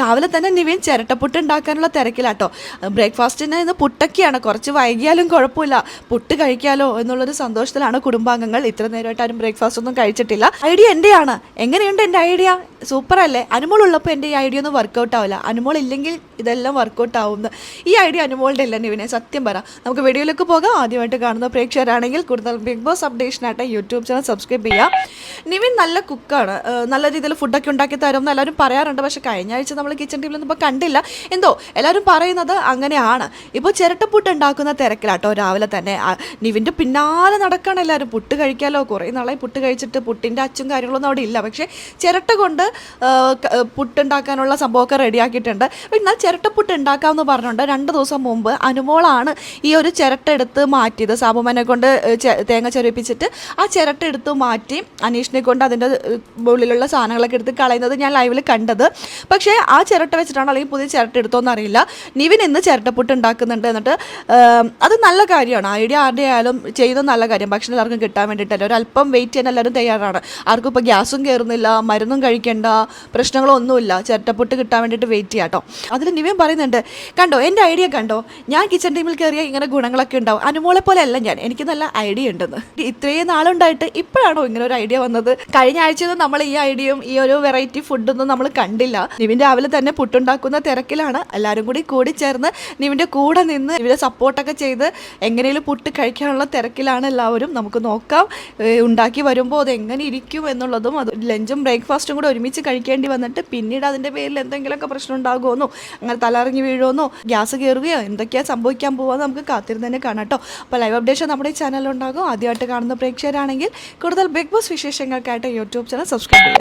രാവിലെ തന്നെ നിവിൻ ചിരട്ടപ്പുട്ട് ഉണ്ടാക്കാനുള്ള തിരക്കിലാട്ടോ. ബ്രേക്ക്ഫാസ്റ്റിന് ഇന്ന് പുട്ടൊക്കെയാണ്. കുറച്ച് വൈകിയാലും കുഴപ്പമില്ല. പുട്ട് കഴിക്കാലോ എന്നുള്ളൊരു സന്തോഷത്തിലാണ് കുടുംബാംഗങ്ങൾ. ഇത്ര നേരമായിട്ട് ആരും ബ്രേക്ക്ഫാസ്റ്റ് ഒന്നും കഴിച്ചിട്ടില്ല. ഐഡിയ എന്റെയാണ് എങ്ങനെയുണ്ട് എന്റെ ഐഡിയ? സൂപ്പർ അല്ലേ അനുമോൾ ഉള്ളപ്പോൾ എന്റെ ഈ ഐഡിയ ഒന്നും വർക്കൗട്ട് ആവില്ല. അനുമോൾ ഇല്ലെങ്കിൽ ഇതെല്ലാം വർക്കൗട്ട് ആവുന്നു ഈ ഐഡിയ അനുമോളുടെ അല്ല നിവിനെ. സത്യം പറ. നമുക്ക് വീഡിയോയിലേക്ക് പോകാം. ആദ്യമായിട്ട് കാണുന്ന പ്രേക്ഷകരാണെങ്കിൽ കൂടുതൽ ബിഗ് ബോസ് അപ്ഡേഷനായിട്ട് യൂട്യൂബ് ചാനൽ സബ്സ്ക്രൈബ് ചെയ്യാം. നിവിൻ നല്ല കുക്കാണ് നല്ല രീതിയിൽ ഫുഡൊക്കെ ഉണ്ടാക്കി തരും എന്ന് എല്ലാവരും പറയാറുണ്ട്. പക്ഷേ കഴിഞ്ഞ ആഴ്ച നമ്മൾ കിച്ചൺ ടീമിലൊന്നും ഇപ്പോൾ കണ്ടില്ല. എന്തോ എല്ലാവരും പറയുന്നത് അങ്ങനെയാണ്. ഇപ്പോൾ ചിരട്ടപ്പുട്ട് ഉണ്ടാക്കുന്ന തിരക്കിലാട്ടോ രാവിലെ തന്നെ. നിവിന്റെ പിന്നാലെ നടക്കണം എല്ലാവരും പുട്ട് കഴിക്കാലോ കുറേ നാളായി പുട്ട് കഴിച്ചിട്ട് പുട്ടിന്റെ അച്ചും കാര്യങ്ങളൊന്നും അവിടെ ഇല്ല. പക്ഷേ ചിരട്ട കൊണ്ട് പുട്ടുണ്ടാക്കാനുള്ള സംഭവമൊക്കെ റെഡിയാക്കിയിട്ടുണ്ട്. എന്നാൽ ചിരട്ടപ്പുട്ട് ഉണ്ടാക്കാമെന്ന് പറഞ്ഞുകൊണ്ട് രണ്ട് ദിവസം മുമ്പ് അനുമോളാണ് ഈ ഒരു ചിരട്ട എടുത്ത് മാറ്റിയത്. സാബുമനെ കൊണ്ട് തേങ്ങ ചെറിപ്പിച്ചിട്ട് ആ ചിരട്ട എടുത്ത് മാറ്റി അനീഷിനെ കൊണ്ട് അതിന്റെ ഉള്ളിലുള്ള സാധനങ്ങളൊക്കെ എടുത്ത് കളയുന്നത് ഞാൻ ലൈവിൽ കണ്ടത്. പക്ഷേ ആ ചിരട്ട വെച്ചിട്ടാണ് അല്ലെങ്കിൽ പുതിയ ചിരട്ട എടുത്തോന്ന് അറിയില്ല. നിവിൻ ഇന്ന് ചിരട്ടപ്പുട്ട് ഉണ്ടാക്കുന്നുണ്ട് എന്നിട്ട് അത് നല്ല കാര്യമാണ്. ഐഡിയ ആരുടെ ആയാലും ചെയ്യുന്നത് നല്ല കാര്യം. ഭക്ഷണം എല്ലാവർക്കും കിട്ടാൻ വേണ്ടിയിട്ടല്ല. ഒരു അല്പം വെയിറ്റ് ചെയ്യാൻ എല്ലാവരും തയ്യാറാണ്. ആർക്കും ഇപ്പോൾ ഗ്യാസും കയറുന്നില്ല മരുന്നും കഴിക്കേണ്ട പ്രശ്നങ്ങളൊന്നുമില്ല. ചിരട്ടപ്പുട്ട് കിട്ടാൻ വേണ്ടിയിട്ട് വെയിറ്റ് ചെയ്യാം കേട്ടോ അതിൽ നിവിൻ പറയുന്നുണ്ട് കണ്ടോ എന്റെ ഐഡിയ കണ്ടോ? ഞാൻ കിച്ചൺ ടീമിൽ കയറിയ ഇങ്ങനെ ഗുണങ്ങളൊക്കെ ഉണ്ടാവും. അനുമോളെ പോലെ അല്ല ഞാൻ. എനിക്ക് നല്ല ഐഡിയ ഉണ്ടെന്ന്. ഇത്രയും നാളുണ്ടായിട്ട് ഇപ്പോഴാണോ ഇങ്ങനെ ഒരു ഐഡിയ വന്നത്? കഴിഞ്ഞ ആഴ്ചയൊന്നും നമ്മൾ ഈ ഐഡിയയും ഈ ഒരു വെറൈറ്റി ഫുഡൊന്നും നമ്മൾ കണ്ടില്ല. നിവിൻ രാവിലെ തന്നെ പുട്ടുണ്ടാക്കുന്ന തിരക്കിലാണ്. എല്ലാവരും കൂടി കൂടി ചേർന്ന് നിവിന്റെ കൂടെ നിന്ന് ഇവരെ സപ്പോർട്ടൊക്കെ ചെയ്ത് എങ്ങനെയും പുട്ട് കഴിക്കാനുള്ള തിരക്കിലാണ് എല്ലാവരും. നമുക്ക് നോക്കാം ഉണ്ടാക്കി വരുമ്പോൾ അത് എങ്ങനെ ഇരിക്കും എന്നുള്ളതും അത് ലഞ്ചും ബ്രേക്ക്ഫാസ്റ്റും കൂടെ ഒരുമിച്ച് കഴിക്കേണ്ടി വന്നിട്ട് പിന്നീട് അതിന്റെ പേരിൽ എന്തെങ്കിലുമൊക്കെ പ്രശ്നം ഉണ്ടാകുമെന്നോ അങ്ങനെ തലറിഞ്ഞ് വീഴുമെന്നോ ഗ്യാസ് കയറുകയോ എന്തൊക്കെയാണ് സംഭവിക്കാൻ പോകുക നമുക്ക് കാത്തിരുന്ന് തന്നെ കാണാം കേട്ടോ. അപ്പോൾ ലൈവ് അപ്ഡേഷൻ നമ്മുടെ ചാനലുണ്ടാകും ആദ്യമായിട്ട് കാണുന്ന പ്രേക്ഷകരാണെങ്കിൽ കൂടുതൽ ബിഗ് ബോസ് വിശേഷങ്ങൾക്കായിട്ട് യൂട്യൂബ് ചാനൽ സബ്സ്ക്രൈബ് ചെയ്യുക.